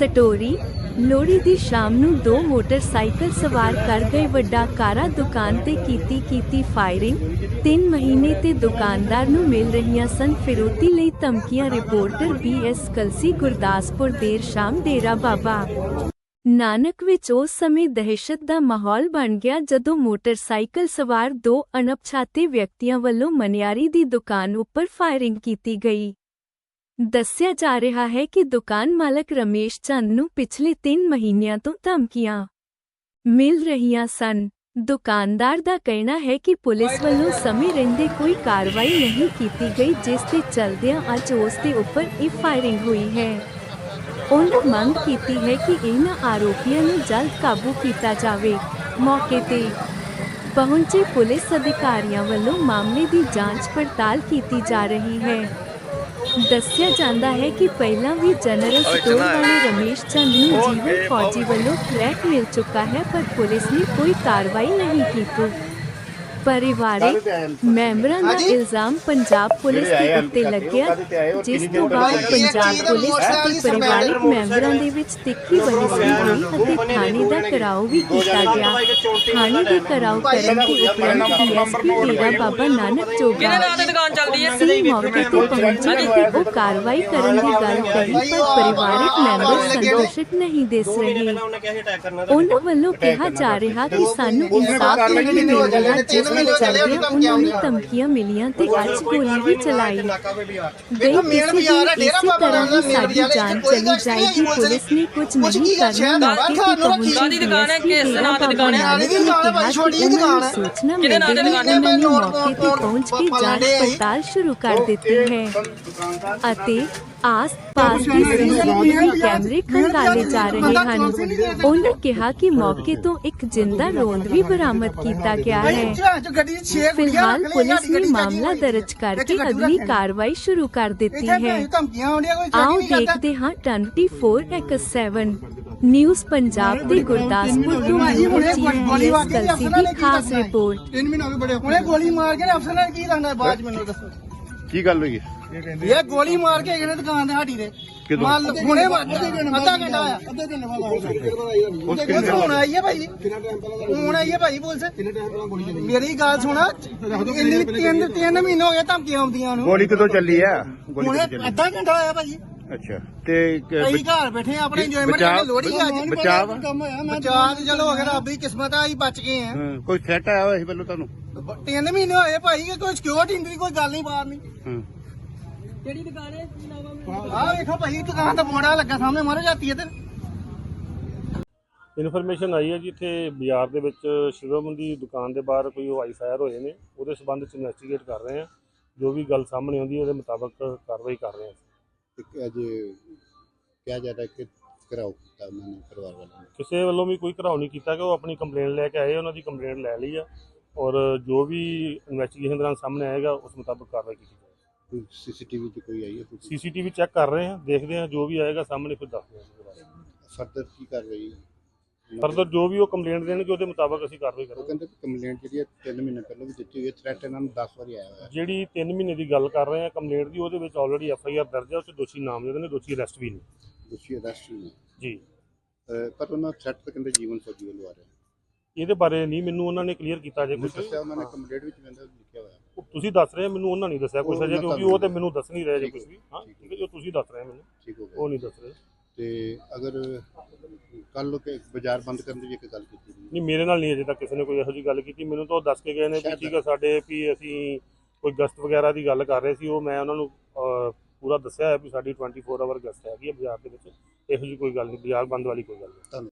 Story, Lohri ਦੀ ਸ਼ਾਮ ਨੂੰ ਦੋ ਮੋਟਰਸਾਈਕਲ ਸਵਾਰ ਕਰ ਗਏ ਵੱਡਾ ਕਾਰਾ ਦੁਕਾਨ ਤੇ ਕੀਤੀ ਕੀਤੀ ਫਾਇਰਿੰਗ 3 ਮਹੀਨੇ ਤੇ ਦੁਕਾਨਦਾਰ ਨੂੰ ਮਿਲ ਰਹੀਆਂ ਸਨ ਫਿਰੋਤੀ ਲਈ ਧਮਕੀਆਂ, ਰਿਪੋਰਟਰ ਬੀਐਸ ਕਲਸੀ, ਗੁਰਦਾਸਪੁਰ ਦੇਰ ਸ਼ਾਮ, ਡੇਰਾ ਬਾਬਾ। ਨਾਨਕ ਵਿੱਚ ਉਸ ਸਮੇਂ ਦਹਿਸ਼ਤ ਦਾ ਮਾਹੌਲ ਬਣ ਗਿਆ ਜਦੋਂ ਮੋਟਰਸਾਈਕਲ ਸਵਾਰ ਦੋ ਅਣਪਛਾਤੇ ਵਿਅਕਤੀਆਂ ਵੱਲੋਂ ਮਨਿਆਰੀ ਦੀ ਦੁਕਾਨ ਉੱਪਰ ਫਾਇਰਿੰਗ ਕੀਤੀ ਗਈ। ਦੱਸਿਆ ਜਾ ਰਿਹਾ ਹੈ ਕਿ ਦੁਕਾਨ ਮਾਲਕ ਰਮੇਸ਼ ਚੰਦ ਨੂੰ ਪਿਛਲੇ 3 ਮਹੀਨਿਆਂ ਤੋਂ ਧਮਕੀਆਂ ਮਿਲ ਰਹੀਆਂ ਸਨ। ਦੁਕਾਨਦਾਰ ਦਾ ਕਹਿਣਾ ਹੈ ਕਿ ਪੁਲਿਸ ਵੱਲੋਂ ਸਮੇਂ ਰਹਿੰਦੇ ਕੋਈ ਕਾਰਵਾਈ ਨਹੀਂ ਕੀਤੀ ਗਈ, ਜਿਸ ਦੇ ਚਲਦਿਆਂ ਅੱਜ ਉਸ ਦੇ ਉੱਪਰ ਇਹ ਫਾਇਰਿੰਗ ਹੋਈ ਹੈ। ਉਹਨਾਂ ਮੰਗ ਕੀਤੀ ਹੈ ਕਿ ਇਹਨਾਂ ਆਰੋਪੀਆਂ ਨੂੰ ਜਲਦ ਕਾਬੂ ਕੀਤਾ ਜਾਵੇ। ਮੌਕੇ ਤੇ ਪਹੁੰਚੇ ਪੁਲਿਸ ਅਧਿਕਾਰੀਆਂ ਵੱਲੋਂ ਮਾਮਲੇ ਦੀ ਜਾਂਚ ਪੜਤਾਲ ਕੀਤੀ ਜਾ ਰਹੀ ਹੈ। ਦੱਸਿਆ ਜਾਂਦਾ ਹੈ ਕਿ ਪਹਿਲਾਂ ਵੀ ਜਨਰਲ ਸਟੋਰ ਵਾਲੇ ਰਮੇਸ਼ ਚੰਦ ਨੂੰ ਜੀਵਨ ਫੌਜੀ ਵੱਲੋਂ ਥ੍ਰੈਟ ਮਿਲ ਚੁੱਕਾ ਹੈ ਪਰ ਪੁਲਿਸ ਨੇ ਕੋਈ ਕਾਰਵਾਈ ਨਹੀਂ ਕੀਤੀ। ਪਰਿਵਾਰਿਕ ਮੈਂਬਰਾਂ ਦਾ ਇਲਜ਼ਾਮ ਪੰਜਾਬ ਪੁਲਿਸ ਦੇ ਉੱਤੇ ਲੱਗਿਆ ਜਿਸ ਤੋਂ ਬਾਅਦ ਪੰਜਾਬ ਪੁਲਿਸ ਅਤੇ ਪਰਿਵਾਰਿਕ ਮੈਂਬਰਾਂ ਦੇ ਵਿੱਚ ਤਿੱਖੀ ਬਹਿਸੀ ਹੋਈ ਅਤੇ ਥਾਣੇ ਦਾ ਘਰਾਓ ਵੀ ਕੀਤਾ ਗਿਆ। ਥਾਣੇ ਦੇ ਘਰਾਓ ਕਰਨ ਦੇ ਉਪਰੰਤ ਡੀਐਸਪੀ ਡੇਰਾ ਬਾਬਾ ਨਾਨਕ ਚੋਗਾ ਸੀ ਮੌਕੇ ਤੇ ਪਹੁੰਚੇ ਅਤੇ ਉਹ ਕਾਰਵਾਈ ਕਰਨ ਦੀ ਗੱਲ ਕਹੀ ਪਰ ਪਰਿਵਾਰਿਕ ਮੈਂਬਰ ਸੰਤੁਸ਼ਟ ਨਹੀਂ ਦਿਸ ਰਹੇ। ਉਹਨਾਂ ਵੱਲੋਂ ਕਿਹਾ ਜਾ ਰਿਹਾ ਕਿ ਸਾਨੂੰ ਇਨਸਾਫ ਨਹੀਂ ਮਿਲ ਰਿਹਾ ਜਿਸ ਦੇ ਚੱਲਦਿਆਂ ਉਹਨਾਂ ਨੂੰ ਧਮਕੀਆਂ ਮਿਲੀਆਂ ਤੇ ਅੱਜ ਗੋਲੀ ਵੀ ਚਲਾਈ ਗਈ ਕਿਸੇ ਦੀ ਇਸੇ ਤਰ੍ਹਾਂ ਹੀ ਜਾਨ ਚਲੀ ਜਾਏਗੀ ਪੁਲਿਸ ਨੇ ਕੁਝ ਨਹੀਂ ਕਰਨਾ ਮੌਕੇ ਤੇ ਪਹੁੰਚੀ ਕਾਹਦੀ ਦੁਕਾਨ ਹੈ? ਕਿਸ ਨਾਂ ਤੇ ਦੁਕਾਨ ਹੈ? ਨਾਨਕ ਨੇ ਕਿਹਾ ਕਿ ਉਹਨਾਂ ਨੂੰ ਸੂਚਨਾ ਕਿਹਦੇ ਨਾਂ ਤੇ ਹੀ ਦੁਕਾਨ ਹੈ? ਉਹਨਾਂ ਨੇ ਮੌਕੇ ਤੇ ਪਹੁੰਚ ਕੇ ਜਾਂਚ ਪੜਤਾਲ ਸ਼ੁਰੂ ਕਰ ਦਿੱਤੀ ਹੈ ਅਤੇ ਆਸ-ਪਾਸ ਦੀ ਸੀਸੀਟੀਵੀ ਕੈਮਰੇ ਖੰਗਾਲੇ ਜਾ ਰਹੇ ਹਨ। ਉਹਨਾਂ ਕਿਹਾ ਕਿ ਮੌਕੇ ਤੋਂ ਇੱਕ ਜਿੰਦਾ ਰੋਂਦ ਵੀ ਬਰਾਮਦ ਕੀਤਾ ਗਿਆ ਹੈ। ਫਿਲਹਾਲ ਪੁਲਿਸ ਨੇ ਮਾਮਲਾ ਦਰਜ ਕਰਕੇ ਅਗਲੀ ਕਾਰਵਾਈ ਸ਼ੁਰੂ ਕਰ ਦਿੱਤੀ ਹੈ। ਆਓ ਦੇਖਦੇ ਹਾਂ 24x7 ਨਿਊਜ਼ ਪੰਜਾਬ ਦੇ ਗੁਰਦਾਸਪੁਰ ਤੋਂ ਡੀਐਸ ਕਲਸੀ ਦੀ ਖਾਸ ਰਿਪੋਰਟ। ਤਿੰਨ ਮਹੀਨੇ ਹੋ ਗਏ ਬੜੇ ਉਹਨੇ ਗੋਲੀ ਮਾਰ ਕੇ ਅਫਸਰ ਨੇ ਕੀ ਕਰਨਾ ਬਾਅਦ ਚ ਮੈਨੂੰ ਦੱਸੋ। ਕੀ ਗੱਲ ਹੋਈ? ਹੈ ਇਹ ਗੋਲੀ ਮਾਰ ਕੇ ਇਹਨੇ ਦੁਕਾਨ ਦੇ ਕਿਦੋਂ? ਮੰਨ ਲਓ ਹੁਣੇ ਅੱਧਾ ਘੰਟਾ ਆਇਆ। ਅੱਧੇ ਘੰਟੇ ਬਾਅਦ ਉਸ ਹੁਣ ਆਈ ਹੈ ਭਾਈ। ਹੁਣ ਆਈ ਹੈ ਭਾਈ ਪੁਲਿਸ। ਮੇਰੀ ਗੱਲ ਸੁਣਾ। ਇੰਨੀ ਤਿੰਨ ਤਿੰਨ ਮਹੀਨੇ ਹੋ ਗਏ ਧਮਕੀਆਂ ਆਉਂਦੀਆਂ ਨੂੰ। ਗੋਲੀ ਕਦੋਂ ਚੱਲੀ ਆ? ਗੋਲੀ ਹੁਣੇ ਕਦੋਂ ਚੱਲੀ? ਅੱਧਾ ਘੰਟਾ ਆਇਆ ਭਾਈ। ਅੱਛਾ। ਤੇ ਕ- ਕਈ ਘਰ ਬੈਠੇ ਆ ਆਪਣੇ ਇੰਜੋਇਮੈਂਟ ਬਚਾਅ- ਕਰਨ ਲੋੜੀ ਅੱਜ ਬਚਾਅ ਵਾ? ਬਚਾਅ ਤੇ ਚਲੋ ਹੋ। ਗਿਆ ਰੱਬ ਦੀ ਕਿਸਮਤ ਆ ਅਸੀਂ ਬਚ ਗਏ ਆ ਹਾਂ, ਕੋਈ ਥ੍ਰੈਟ ਆਇਆ ਹੋਇਆ ਸੀ ਪਹਿਲਾਂ ਤੁਹਾਨੂੰ? ਤਿੰਨ ਮਹੀਨੇ ਹੋਏ ਭਾਈ ਕਿ ਕੋਈ ਸਿਕਿਉਰਿਟੀ ਦੀ ਕੋਈ ਗੱਲ ਨਹੀਂ ਬਾਹਰ ਨਹੀਂ। ਹਾਂ। ਕਿਹੜੀ ਦੁਕਾਨ ਹੈ? ਆਹ ਵੇਖੋ ਭਾਈ ਦੁਕਾਨ ਤੇ ਬੋੜਾ ਲੱਗਾ ਸਾਹਮਣੇ ਮਾਰੋ ਜਾਤੀ ਇੱਧਰ। ਇਨਫੋਰਮੇਸ਼ਨ ਆਈ ਹੈ ਜੀ ਇੱਥੇ ਬਾਜ਼ਾਰ ਦੇ ਵਿੱਚ ਸ਼ਿਵਮ ਦੀ ਦੁਕਾਨ ਦੇ ਬਾਹਰ ਕੋਈ ਹਵਾਈ ਫਾਇਰ ਹੋਏ ਨੇ ਉਹਦੇ ਸੰਬੰਧ ਚ ਇਨਵੈਸਟੀਗੇਟ ਕਰ ਰਹੇ ਹਾਂ। ਜੋ ਵੀ ਗੱਲ ਸਾਹਮਣੇ ਆਉਂਦੀ ਹੈ ਉਹਦੇ ਮੁਤਾਬਕ ਕਾਰਵਾਈ ਕਰ ਰਹੇ ਹਾਂ ਇੱਕ ਅੱਜ ਕਿਹਾ ਜਾ ਰਿਹਾ ਕਿ ਕਰਾਓ ਕੀਤਾ ਉਹਨਾਂ ਨੇ ਪਰਿਵਾਰ ਵਾਲਿਆਂ ਨੇ। ਕਿਸੇ ਵੱਲੋਂ ਵੀ ਕੋਈ ਘਰਾਓ ਨਹੀਂ ਕੀਤਾ ਕਿ ਉਹ ਆਪਣੀ ਕੰਪਲੇਂਟ ਲੈ ਕੇ ਆਏ ਉਹਨਾਂ ਦੀ ਕੰਪਲੇਂਟ ਲੈ ਲਈ ਆ। ਔਰ ਜੋ ਵੀ ਇਨਵੈਸਟੀਗੇਸ਼ਨ ਦੌਰਾਨ ਸਾਹਮਣੇ ਆਏਗਾ ਉਸ ਮੁਤਾਬਕ ਕਾਰਵਾਈ ਕੀਤੀ ਜਾਏਗੀ। ਕੋਈ ਸੀਸੀਟੀਵੀ 'ਚ ਕੋਈ ਆਈ ਹੈ ਕੋਈ? ਸੀਸੀਟੀਵੀ ਚੈੱਕ ਕਰ ਰਹੇ ਹਾਂ ਦੇਖਦੇ ਹਾਂ ਜੋ ਵੀ ਆਏਗਾ ਸਾਹਮਣੇ ਫਿਰ ਦੱਸਦੇ ਹਾਂ। ਉਸ ਦੇ ਬਾਰੇ ਫਰਦਰ ਕੀ ਕਰ ਰਹੀ ਫਰਦਰ ਜੋ ਵੀ ਉਹ ਕੰਪਲੇਂਟ ਦੇਣਗੇ ਉਹਦੇ ਮੁਤਾਬਕ ਅਸੀਂ ਕਾਰਵਾਈ ਉਹ ਕਰਾਂਗੇ ਕਹਿੰਦੇ ਕੰਪਲੇਂਟ ਜਿਹੜੀ ਹੈ 3 ਮਹੀਨੇ ਪਹਿਲਾਂ ਵੀ ਦਿੱਤੀ ਹੋਈ ਹੈ ਥ੍ਰੈਟ ਇਹਨਾਂ ਨੂੰ 10 ਵਾਰੀ ਆਇਆ ਹੋਇਆ। ਹੈ ਜਿਹੜੀ 3 ਮਹੀਨੇ ਦੀ ਗੱਲ ਕਰ ਰਹੇ ਹਾਂ ਕੰਪਲੇਂਟ ਦੀ ਉਹਦੇ ਵਿੱਚ ਆਲਰੇਡੀ ਐਫ ਆਈ ਆਰ ਦਰਜ ਹੈ ਉਸ 'ਚ ਦੋਸ਼ੀ ਨਾਮਜ਼ਦ ਨੇ ਦੋਸ਼ੀ ਅਰੈਸਟ ਵੀ ਨੇ। ਦੋਸ਼ੀ ਅਰੈਸਟ ਨੇ। ਜੀ। ਅਹ ਪਰ ਉਹਨਾਂ ਥ੍ਰੈਟ ਤਾਂ ਕਹਿੰਦੇ ਜੀਵਨ ਫੌਜੀ ਵੱਲੋਂ ਆ ਰਿਹਾ ਇਹਦੇ ਬਾਰੇ ਨਹੀਂ ਮੈਨੂੰ ਉਹਨਾਂ ਨੇ ਕਲੀਅਰ ਕੀਤਾ ਜੇ ਮੈਨੂੰ ਕੁਝ ਦੱਸਿਆ ਉਹਨਾਂ ਨੇ ਕੰਪਲੇਂਟ ਵਿੱਚ ਕਹਿੰਦਾ ਲਿਖਿਆ ਹੋਇਆ। ਹੈ। ਤੁਸੀਂ ਦੱਸ ਰਹੇ ਹੋ, ਮੈਨੂੰ ਉਹਨਾਂ ਨਹੀਂ ਦੱਸਿਆ ਕੁਝ ਉਹ ਅਜੇ ਕਿਉਂਕਿ ਉਹ ਤੇ ਮੈਨੂੰ ਦੱਸ ਨਹੀਂ ਰਹੇ ਜੇ ਕੁਝ ਹੈ। ਵੀ। ਹਾਂ ਠੀਕ ਹੈ। ਠੀਕ ਹੈ ਜੋ ਤੁਸੀਂ ਦੱਸ ਰਹੇ ਹੋ ਮੈਨੂੰ ਠੀਕ ਹੋ ਉਹ ਗਿਆ ਨਹੀਂ ਦੱਸ ਰਹੇ। ਤੇ ਅਗਰ ਕੱਲ ਲੋਕ ਬਾਜ਼ਾਰ ਬੰਦ ਕਰਨ ਦੀ ਵੀ ਇੱਕ ਗੱਲ ਕੀਤੀ ਗਈ ਨਹੀਂ ਮੇਰੇ ਨਾਲ ਨਹੀਂ ਅਜੇ ਤੱਕ ਕਿਸੇ ਨੇ ਕੋਈ ਇਹੋ ਜਿਹੀ ਗੱਲ ਕੀਤੀ। ਮੈਨੂੰ ਤਾਂ ਉਹ ਦੱਸ ਕੇ ਗਏ ਨੇ ਵੀ ਠੀਕ ਹੈ ਸਾਡੇ ਵੀ ਅਸੀਂ ਕੋਈ ਗਸਤ ਵਗੈਰਾ ਦੀ ਗੱਲ ਕਰ ਰਹੇ ਸੀ। ਉਹ ਮੈਂ ਉਹਨਾਂ ਨੂੰ ਅਹ, ਪੂਰਾ ਦੱਸਿਆ ਹੈ ਵੀ ਸਾਡੀ 24 ਆਵਰ ਗਸਤ ਹੈਗੀ ਹੈ ਬਾਜ਼ਾਰ ਦੇ ਵਿੱਚ। ਇਹੋ ਜਿਹੀ ਕੋਈ ਗੱਲ ਨਹੀਂ ਬਾਜ਼ਾਰ ਬੰਦ ਵਾਲੀ ਕੋਈ ਗੱਲ ਨਹੀਂ।